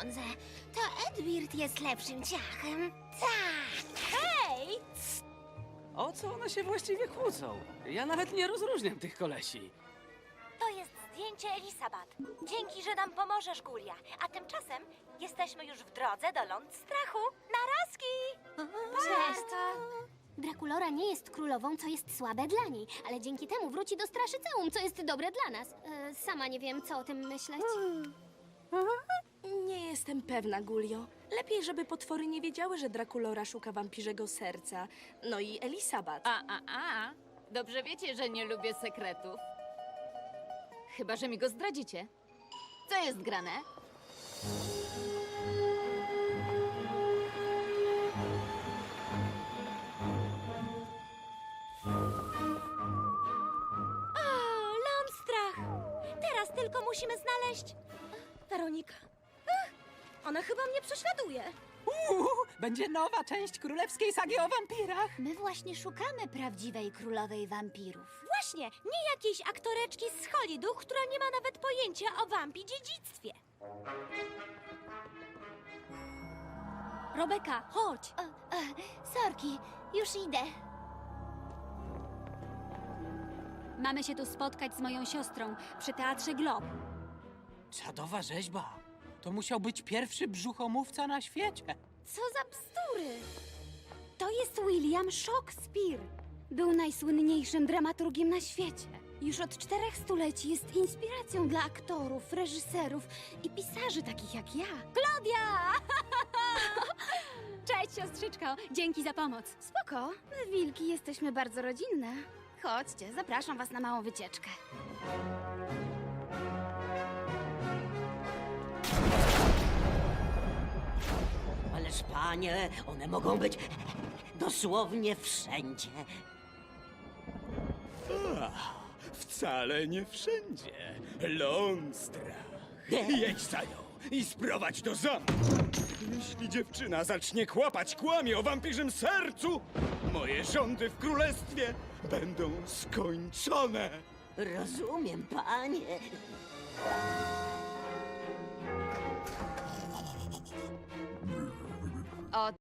sądzę. To Edward jest lepszym ciachem. Tak! Hej! O co one się właściwie kłócą? Ja nawet nie rozróżniam tych kolesi. To jest zdjęcie Elisabat. Dzięki, że nam pomożesz, Gulia. A tymczasem jesteśmy już w drodze do ląd strachu. Narazki! Cześć! Drakulora nie jest królową, co jest słabe dla niej, ale dzięki temu wróci do Straszyceum, co jest dobre dla nas. E, sama nie wiem, co o tym myśleć. Jestem pewna, Gulio. Lepiej, żeby potwory nie wiedziały, że Drakulora szuka wampirzego serca. No i Elisabat. A, a, a. Dobrze wiecie, że nie lubię sekretów. Chyba, że mi go zdradzicie. Co jest grane? O, Lądstrach! Teraz tylko musimy znaleźć... Weronika? Ach, ona chyba mnie prześladuje. Uuu, będzie nowa część królewskiej sagi o wampirach. My właśnie szukamy prawdziwej królowej wampirów. Właśnie, nie jakiejś aktoreczki z Hollywood, która nie ma nawet pojęcia o wampi dziedzictwie. Robeka, chodź! O, e, sorki, już idę. Mamy się tu spotkać z moją siostrą przy Teatrze Glob. Czadowa rzeźba. To musiał być pierwszy brzuchomówca na świecie. Co za bzdury! To jest William Shakespeare. Był najsłynniejszym dramaturgiem na świecie. Już od czterech stuleci jest inspiracją dla aktorów, reżyserów i pisarzy takich jak ja. Klaudia! Cześć, siostrzyczko. Dzięki za pomoc. Spoko. My, wilki, jesteśmy bardzo rodzinne. Chodźcie, zapraszam was na małą wycieczkę. Ależ panie, one mogą być dosłownie wszędzie. Wcale nie wszędzie. Ląstrach. Jedź za nią i sprowadź do zamku. Jeśli dziewczyna zacznie kłapać kłamie o wampirzym sercu, moje rządy w królestwie będą skończone. Rozumiem, panie. O